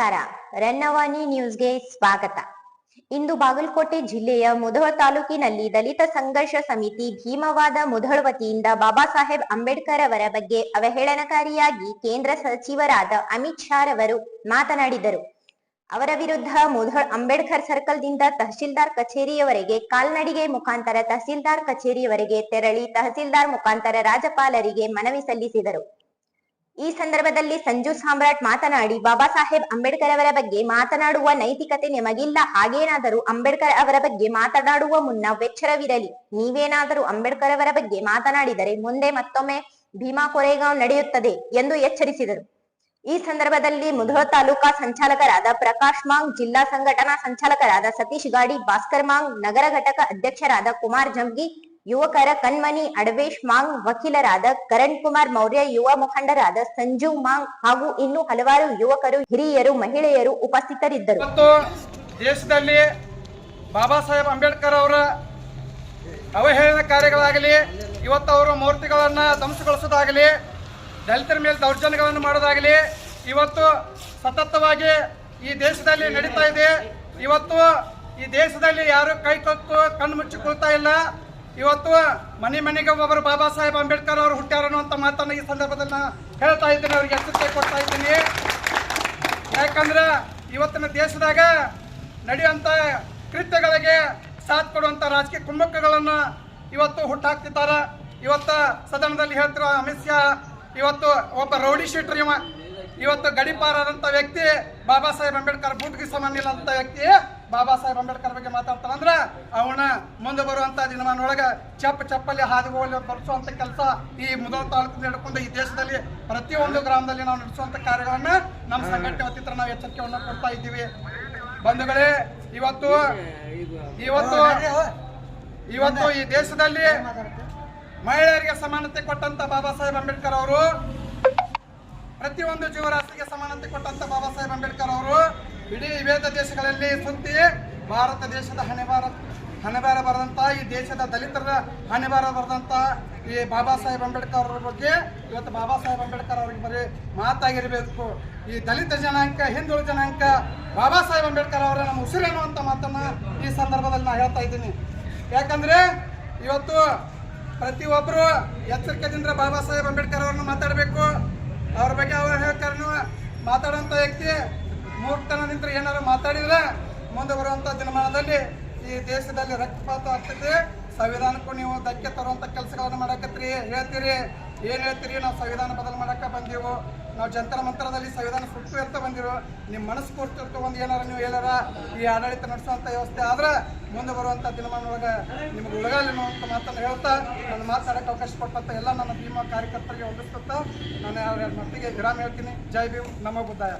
ನಮಸ್ಕಾರ. ರನ್ನವಾಣಿ ನ್ಯೂಸ್ಗೆ ಸ್ವಾಗತ. ಇಂದು ಬಾಗಲಕೋಟೆ ಜಿಲ್ಲೆಯ ಮುಧವ ತಾಲೂಕಿನಲ್ಲಿ ದಲಿತ ಸಂಘರ್ಷ ಸಮಿತಿ ಭೀಮವಾದ ಮುಧಳ್ ವತಿಯಿಂದ ಬಾಬಾ ಸಾಹೇಬ್ ಅಂಬೇಡ್ಕರ್ ಅವರ ಬಗ್ಗೆ ಅವಹೇಳನಕಾರಿಯಾಗಿ ಕೇಂದ್ರ ಸಚಿವರಾದ ಅಮಿತ್ ಶಾ ರವರು ಮಾತನಾಡಿದರು. ಅವರ ವಿರುದ್ಧ ಮುಧಳ್ ಅಂಬೇಡ್ಕರ್ ಸರ್ಕಲ್ದಿಂದ ತಹಸೀಲ್ದಾರ್ ಕಚೇರಿಯವರೆಗೆ ಕಾಲ್ನಡಿಗೆ ಮುಖಾಂತರ ತಹಸೀಲ್ದಾರ್ ಕಚೇರಿಯವರೆಗೆ ತೆರಳಿ ತಹಸೀಲ್ದಾರ್ ಮುಖಾಂತರ ರಾಜ್ಯಪಾಲರಿಗೆ ಮನವಿ ಸಲ್ಲಿಸಿದರು. ಈ ಸಂದರ್ಭದಲ್ಲಿ ಸಂಜು ಸಾಮ್ರಾಟ್ ಮಾತನಾಡಿ, ಬಾಬಾ ಸಾಹೇಬ್ ಅಂಬೇಡ್ಕರ್ ಅವರ ಬಗ್ಗೆ ಮಾತನಾಡುವ ನೈತಿಕತೆ ನಿಮಗಿಲ್ಲ. ಹಾಗೇನಾದರೂ ಅಂಬೇಡ್ಕರ್ ಅವರ ಬಗ್ಗೆ ಮಾತನಾಡುವ ಮುನ್ನ ವೆಚ್ಚರವಿರಲಿ. ನೀವೇನಾದರೂ ಅಂಬೇಡ್ಕರ್ ಅವರ ಬಗ್ಗೆ ಮಾತನಾಡಿದರೆ ಮುಂದೆ ಮತ್ತೊಮ್ಮೆ ಭೀಮಾ ಕೊರೆಗಾಂವ್ ನಡೆಯುತ್ತದೆ ಎಂದು ಎಚ್ಚರಿಸಿದರು. ಈ ಸಂದರ್ಭದಲ್ಲಿ ಮುಧೋಳ ತಾಲೂಕಾ ಸಂಚಾಲಕರಾದ ಪ್ರಕಾಶ್ ಮಾಂಗ್, ಜಿಲ್ಲಾ ಸಂಘಟನಾ ಸಂಚಾಲಕರಾದ ಸತೀಶ್ ಗಾಡಿ, ಭಾಸ್ಕರ್ ಮಾಂಗ್, ನಗರ ಘಟಕ ಅಧ್ಯಕ್ಷರಾದ ಕುಮಾರ್ ಜಂಗಿ ಯುವಕರ ಕಣ್ಮನಿ ಅಡವೇಶ್ ಮಾಂಗ್ ವಕೀಲರಾದ ಕರಣ್ ಕುಮಾರ್ ಮೌರ್ಯ, ಯುವ ಮುಖಂಡರಾದ ಸಂಜು ಮಾಂಗ್ ಹಾಗೂ ಇನ್ನು ಹಲವಾರು ಯುವಕರು, ಹಿರಿಯರು, ಮಹಿಳೆಯರು ಉಪಸ್ಥಿತರಿದ್ದರು. ಮತ್ತು ದೇಶದಲ್ಲಿ ಬಾಬಾ ಸಾಹೇಬ್ ಅಂಬೇಡ್ಕರ್ ಅವರ ಅವಹೇಳನ ಕಾರ್ಯಗಳಾಗಲಿ, ಇವತ್ತು ಅವರ ಮೂರ್ತಿಗಳನ್ನು ಧ್ವಂಸಗೊಳಿಸೋದಾಗಲಿ, ದಲಿತರ ಮೇಲೆ ದೌರ್ಜನ್ಯಗಳನ್ನು ಮಾಡೋದಾಗಲಿ, ಇವತ್ತು ಸತತವಾಗಿ ಈ ದೇಶದಲ್ಲಿ ನಡೀತಾ ಇದೆ. ಇವತ್ತು ಈ ದೇಶದಲ್ಲಿ ಯಾರು ಕೈ ಕತ್ತು ಕಣ್ಣು ಮುಚ್ಚಿಕೊಳ್ತಾ ಇಲ್ಲ. ಇವತ್ತು ಮನೆ ಮನೆಗೆ ಒಬ್ಬರು ಬಾಬಾ ಸಾಹೇಬ್ ಅಂಬೇಡ್ಕರ್ ಅವರು ಹುಟ್ಟ್ಯಾರ ಅನ್ನುವಂಥ ಮಾತನ್ನು ಈ ಸಂದರ್ಭದಲ್ಲಿ ನಾನು ಹೇಳ್ತಾ ಇದ್ದೀನಿ, ಅವ್ರಿಗೆ ಎಚ್ಚರಿಕೆ ಕೊಡ್ತಾ ಇದ್ದೀನಿ. ಯಾಕಂದ್ರೆ ಇವತ್ತಿನ ದೇಶದಾಗ ನಡೆಯುವಂಥ ಕೃತ್ಯಗಳಿಗೆ ಸಾಥ್ ಕೊಡುವಂತ ರಾಜಕೀಯ ಕುಮ್ಮಕ್ಕಗಳನ್ನು ಇವತ್ತು ಹುಟ್ಟಾಕ್ತಿದ್ದಾರೆ. ಇವತ್ತು ಸದನದಲ್ಲಿ ಹೇಳ್ತಿರೋ ಅಮಿತ್ ಶಾ, ಇವತ್ತು ಒಬ್ಬ ರೌಡಿ ಶೀಟರ್ ಇವ ಇವತ್ತು ಗಡಿಪಾರಾದಂತ ವ್ಯಕ್ತಿ ಬಾಬಾ ಸಾಹೇಬ್ ಅಂಬೇಡ್ಕರ್ ಬೂಟ್ಗೆ ಸಮಾನಿಲ್ಲ ಅಂತ ವ್ಯಕ್ತಿ ಬಾಬಾ ಸಾಹೇಬ್ ಅಂಬೇಡ್ಕರ್ ಬಗ್ಗೆ ಮಾತಾಡ್ತಾನಂದ್ರೆ ಅವನ ಮುಂದೆ ಬರುವಂತ ದಿನಮಾನೊಳಗೆ ಚಪ್ಪ ಚಪ್ಪಲ್ಲಿ ಹಾದಿ ಹೋಗಲಿ ಬರ್ಸುವಂತ ಕೆಲಸ ಈ ಮುದೋಳ ತಾಲೂಕು ಹಿಡ್ಕೊಂಡು ಈ ದೇಶದಲ್ಲಿ ಪ್ರತಿಯೊಂದು ಗ್ರಾಮದಲ್ಲಿ ನಾವು ನಡೆಸುವಂತ ಕಾರ್ಯಗಳನ್ನ ನಮ್ಮ ಸಂಘಟನೆ ವತಿತ್ರ ನಾವು ಎಚ್ಚರಿಕೆಯನ್ನು ಕೊಡ್ತಾ ಇದ್ದೀವಿ. ಬಂಧುಗಳೇ, ಇವತ್ತು ಇವತ್ತು ಇವತ್ತು ಈ ದೇಶದಲ್ಲಿ ಮಹಿಳೆಯರಿಗೆ ಸಮಾನತೆ ಕೊಟ್ಟಂತ ಬಾಬಾ ಸಾಹೇಬ್ ಅಂಬೇಡ್ಕರ್ ಅವರು ಪ್ರತಿಯೊಂದು ಜೀವರಾಶಿಗೆ ಸಮಾನತೆ ಕೊಟ್ಟಂತ ಬಾಬಾ ಸಾಹೇಬ್ ಅಂಬೇಡ್ಕರ್ ಅವರು ಇಡೀ ವೇದ ದೇಶಗಳಲ್ಲಿ ಸುತ್ತಿ ಭಾರತ ದೇಶದ ಹಣೆಬಾರ ಹಣೆಬಾರ ಬರೆದಂಥ ಈ ದೇಶದ ದಲಿತರ ಹಣೆಬಾರ ಬರೆದಂಥ ಈ ಬಾಬಾ ಸಾಹೇಬ್ ಅಂಬೇಡ್ಕರ್ ಅವರ ಬಗ್ಗೆ ಇವತ್ತು ಬಾಬಾ ಸಾಹೇಬ್ ಅಂಬೇಡ್ಕರ್ ಅವ್ರಿಗೆ ಬರೀ ಮಾತಾಗಿರಬೇಕು. ಈ ದಲಿತ ಜನಾಂಕ, ಹಿಂದುಳಿದ ಜನಾಂಕ, ಬಾಬಾ ಸಾಹೇಬ್ ಅಂಬೇಡ್ಕರ್ ಅವರ ನಮ್ಮ ಉಸಿರೇನು ಅಂತ ಮಾತನ್ನ ಈ ಸಂದರ್ಭದಲ್ಲಿ ನಾನು ಹೇಳ್ತಾ ಇದ್ದೀನಿ. ಯಾಕಂದ್ರೆ ಇವತ್ತು ಪ್ರತಿಯೊಬ್ಬರು ಎಚ್ಚರಿಕೆಯಿಂದ ಬಾಬಾ ಸಾಹೇಬ್ ಅಂಬೇಡ್ಕರ್ ಅವರನ್ನು ಮಾತಾಡಬೇಕು. ಅವ್ರ ಬಗ್ಗೆ ಅವ್ರ ಹೇಳ್ತಾರನು ಮಾತಾಡುವಂಥ ವ್ಯಕ್ತಿ ಮೂರ್ತನದಿಂದ ಏನಾರು ಮಾತಾಡಿದ್ರೆ ಮುಂದೆ ಬರುವಂಥ ದಿನಮಾನದಲ್ಲಿ ಈ ದೇಶದಲ್ಲಿ ರಕ್ತಪಾತ ಆಗ್ತದೆ. ಸಂವಿಧಾನಕ್ಕೂ ನೀವು ಧಕ್ಕೆ ತರುವಂಥ ಕೆಲಸಗಳನ್ನು ಮಾಡಕತ್ರಿ ಹೇಳ್ತೀರಿ, ಏನು ಹೇಳ್ತೀರಿ? ನಾವು ಸಂವಿಧಾನ ಬದಲು ಮಾಡಕ್ಕೆ ಬಂದೀವು. ನಾವು ಜಂತರ ಮಂತ್ರದಲ್ಲಿ ಸಂವಿಧಾನ ಸುಟ್ಟು ಇರ್ತಾ ಬಂದಿರು ನಿಮ್ಮ ಮನಸ್ಸು ಕೊಡ್ತಿರ್ತು ಒಂದು ಏನಾರ ನೀವು ಹೇಳಾರ ಈ ಆಡಳಿತ ನಡೆಸುವಂಥ ವ್ಯವಸ್ಥೆ ಆದ್ರೆ ಮುಂದೆ ಬರುವಂಥ ದಿನಮಾನೊಳಗೆ ನಿಮ್ಗೆ ಉಳಗಾಲಿ ಅಂತ ಮಾತನ್ನು ಹೇಳ್ತಾ ನಾನು ಮಾತಾಡೋಕೆ ಅವಕಾಶ ಕೊಟ್ಟಂತ ಎಲ್ಲ ನನ್ನ ಭೀಮಾ ಕಾರ್ಯಕರ್ತರಿಗೆ ಹೊಂದಿಸ್ತಾ ನಾನು ಅವ್ರ ಮಟ್ಟಿಗೆ ವಿರಾಮ ಹೇಳ್ತೀನಿ. ಜೈ ಭೀಮ್. ನಮ್ಮ ಬುದ್ಧಾಯ.